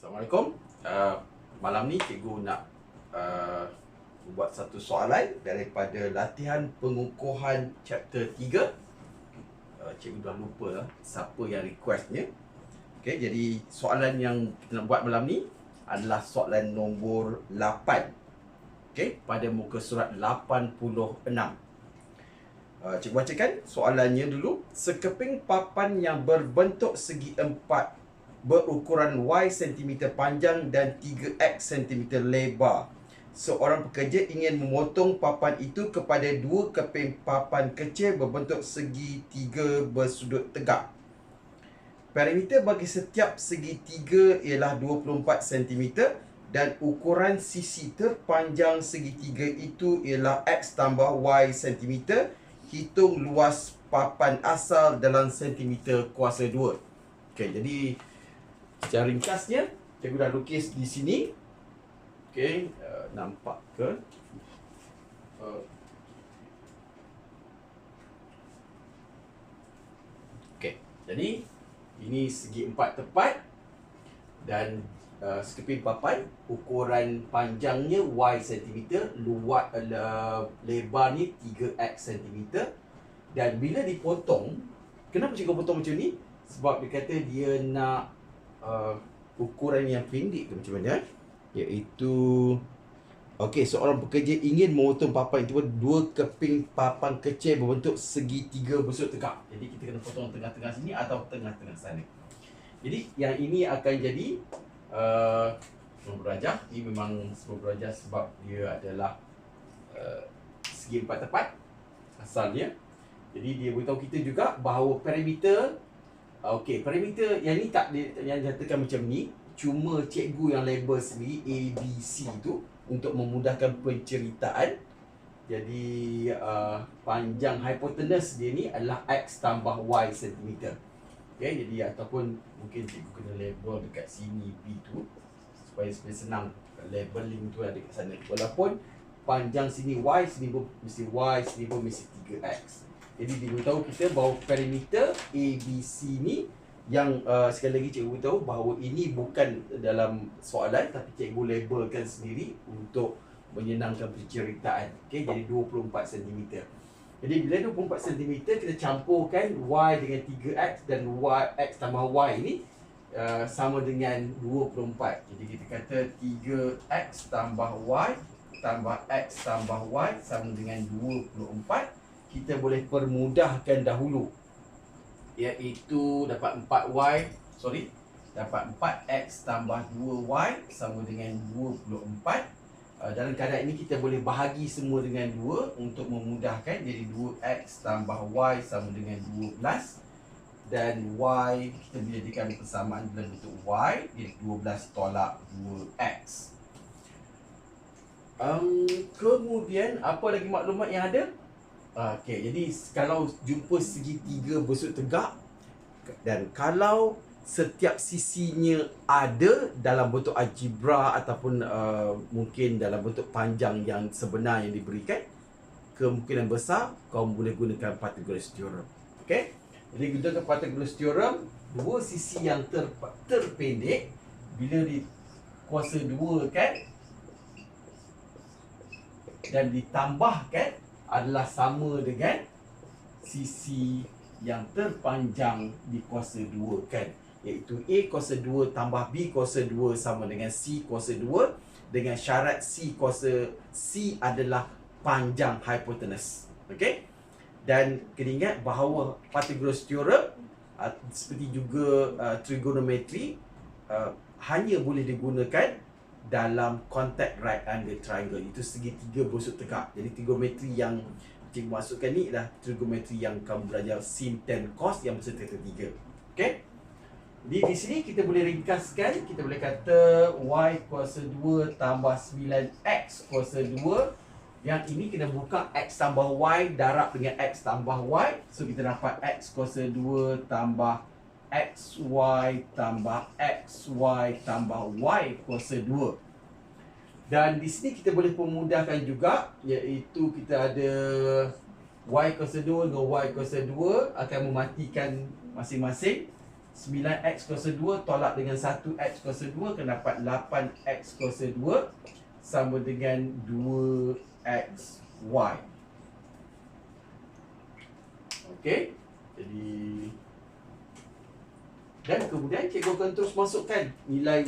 Assalamualaikum. Uh, malam ni cikgu nak uh, buat satu soalan daripada latihan pengukuhan chapter 3. Uh, cikgu dah lupa lah siapa yang requestnya. Okay, jadi soalan yang kita nak buat malam ni adalah soalan nombor 8. Okay, pada muka surat 86. Uh, cikgu bacakan soalannya dulu. Sekeping papan yang berbentuk segi empat berukuran Y cm panjang dan 3X cm lebar. Seorang pekerja ingin memotong papan itu kepada dua keping papan kecil berbentuk segi tiga bersudut tegak. Perimeter bagi setiap segi tiga ialah 24 cm dan ukuran sisi terpanjang segitiga itu ialah X tambah Y cm. Hitung luas papan asal dalam sentimeter kuasa 2. Okey, jadi Secara ringkasnya, cikgu dah lukis di sini. Okey, uh, nampak ke? Uh. Okey, jadi ini segi empat tepat dan uh, sekeping papan ukuran panjangnya y cm, luas uh, lebar ni 3x cm dan bila dipotong, kenapa cikgu potong macam ni? Sebab dia kata dia nak uh, ukuran yang pendek ke macam mana iaitu Okey, seorang pekerja ingin memotong papan itu dua keping papan kecil berbentuk segitiga bersudut tegak. Jadi kita kena potong tengah-tengah sini atau tengah-tengah sana. Jadi yang ini akan jadi uh, berajah. Ini memang semua berajah sebab dia adalah uh, segi empat tepat asalnya. Jadi dia beritahu kita juga bahawa perimeter Okey, perimeter yang ni tak yang nyatakan macam ni. Cuma cikgu yang label sendiri A, B, C tu untuk memudahkan penceritaan. Jadi uh, panjang hypotenuse dia ni adalah X tambah Y cm. Okay, jadi ataupun mungkin cikgu kena label dekat sini B tu supaya supaya senang labeling tu ada dekat sana. Walaupun panjang sini Y, sini pun mesti Y, sini pun mesti 3X. Jadi dia beritahu kita bahawa perimeter ABC ni yang uh, sekali lagi cikgu tahu bahawa ini bukan dalam soalan tapi cikgu labelkan sendiri untuk menyenangkan penceritaan. Okey, jadi 24 cm. Jadi bila 24 cm kita campurkan Y dengan 3X dan Y X tambah Y ni uh, sama dengan 24. Jadi kita kata 3X tambah Y tambah X tambah Y sama dengan 24 kita boleh permudahkan dahulu. Iaitu dapat 4y sorry dapat 4x tambah 2y sama dengan 24 uh, dalam keadaan ini kita boleh bahagi semua dengan 2 untuk memudahkan. Jadi 2x tambah y sama dengan 12 dan y kita boleh jadikan persamaan dalam bentuk y jadi 12 tolak 2x um, kemudian apa lagi maklumat yang ada Okey, jadi kalau jumpa segitiga bersudut tegak dan kalau setiap sisinya ada dalam bentuk algebra ataupun uh, mungkin dalam bentuk panjang yang sebenar yang diberikan, kemungkinan besar kau boleh gunakan Pythagoras theorem. Okey? Jadi gunakan Pythagoras theorem, dua sisi yang ter terpendek bila di kuasa dua kan dan ditambahkan adalah sama dengan sisi yang terpanjang di kuasa 2 kan? Iaitu A kuasa 2 tambah B kuasa 2 sama dengan C kuasa 2 dengan syarat C kuasa C adalah panjang hipotenus okey? Dan kena ingat bahawa Pythagoras theorem uh, seperti juga uh, trigonometri uh, hanya boleh digunakan dalam contact right angle triangle itu segitiga bersudut tegak. Jadi trigonometri yang cikgu masukkan ni adalah trigonometri yang kamu belajar sin tan cos yang bersudut ketiga. Okey? Di di sini kita boleh ringkaskan, kita boleh kata y kuasa 2 tambah 9x kuasa 2 yang ini kena buka x tambah y darab dengan x tambah y. So kita dapat x kuasa 2 tambah XY tambah XY tambah Y kuasa 2 Dan di sini kita boleh pemudahkan juga Iaitu kita ada Y kuasa 2 dengan Y kuasa 2 Akan mematikan masing-masing 9x kuasa 2 tolak dengan 1x kuasa 2 akan dapat 8x kuasa 2 sama dengan 2xy. Okey. Jadi dan kemudian cikgu akan terus masukkan nilai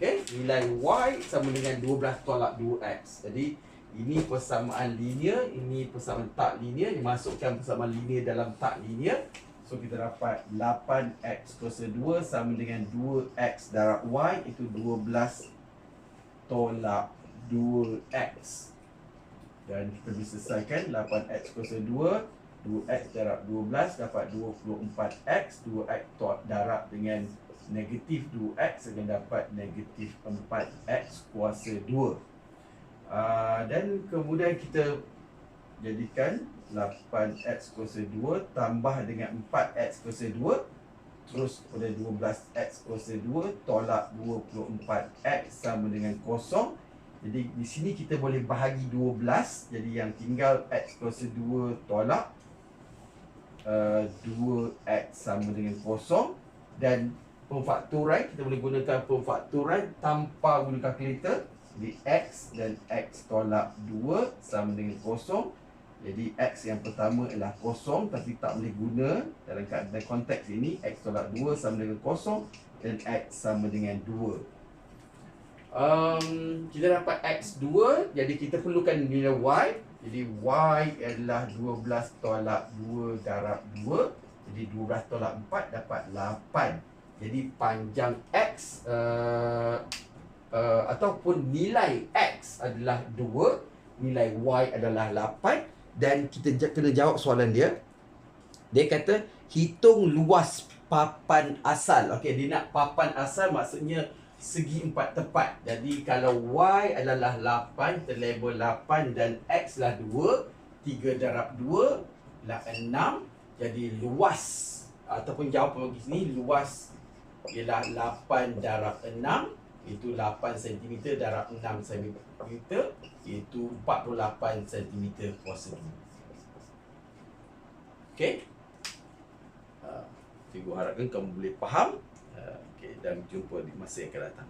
Okey, nilai y sama dengan 12 tolak 2x. Jadi ini persamaan linear, ini persamaan tak linear, dimasukkan persamaan linear dalam tak linear. So kita dapat 8x kuasa 2 sama dengan 2x darab y itu 12 tolak 2x. Dan kita bisa selesaikan 8x kuasa 2 2x darab 12 dapat 24x 2x darab dengan negatif 2x akan dapat negatif 4x kuasa 2 uh, dan kemudian kita jadikan 8x kuasa 2 tambah dengan 4x kuasa 2 terus pada 12x kuasa 2 tolak 24x sama dengan kosong. Jadi di sini kita boleh bahagi 12 jadi yang tinggal x kuasa 2 tolak uh, 2x sama dengan kosong dan pemfakturan kita boleh gunakan pemfakturan tanpa guna kalkulator jadi x dan x tolak 2 sama dengan kosong. Jadi X yang pertama ialah kosong tapi tak boleh guna. Dalam keadaan konteks ini X tolak 2 sama dengan kosong dan X sama dengan 2 um, Kita dapat X 2 jadi kita perlukan nilai Y Jadi Y adalah 12 tolak 2 darab 2 Jadi 12 tolak 4 dapat 8 Jadi panjang X uh, uh, ataupun nilai X adalah 2 Nilai Y adalah 8 dan kita kena jawab soalan dia. Dia kata hitung luas papan asal. Okey, dia nak papan asal maksudnya segi empat tepat. Jadi kalau y adalah 8, kita label 8 dan x lah 2, 3 darab 2 lah 6. Jadi luas ataupun jawapan bagi sini luas ialah 8 darab 6 itu 8 cm darab 6 cm iaitu 48 cm kuasa 2 Okey uh, Cikgu harapkan kamu boleh faham uh, okay, Dan jumpa di masa yang akan datang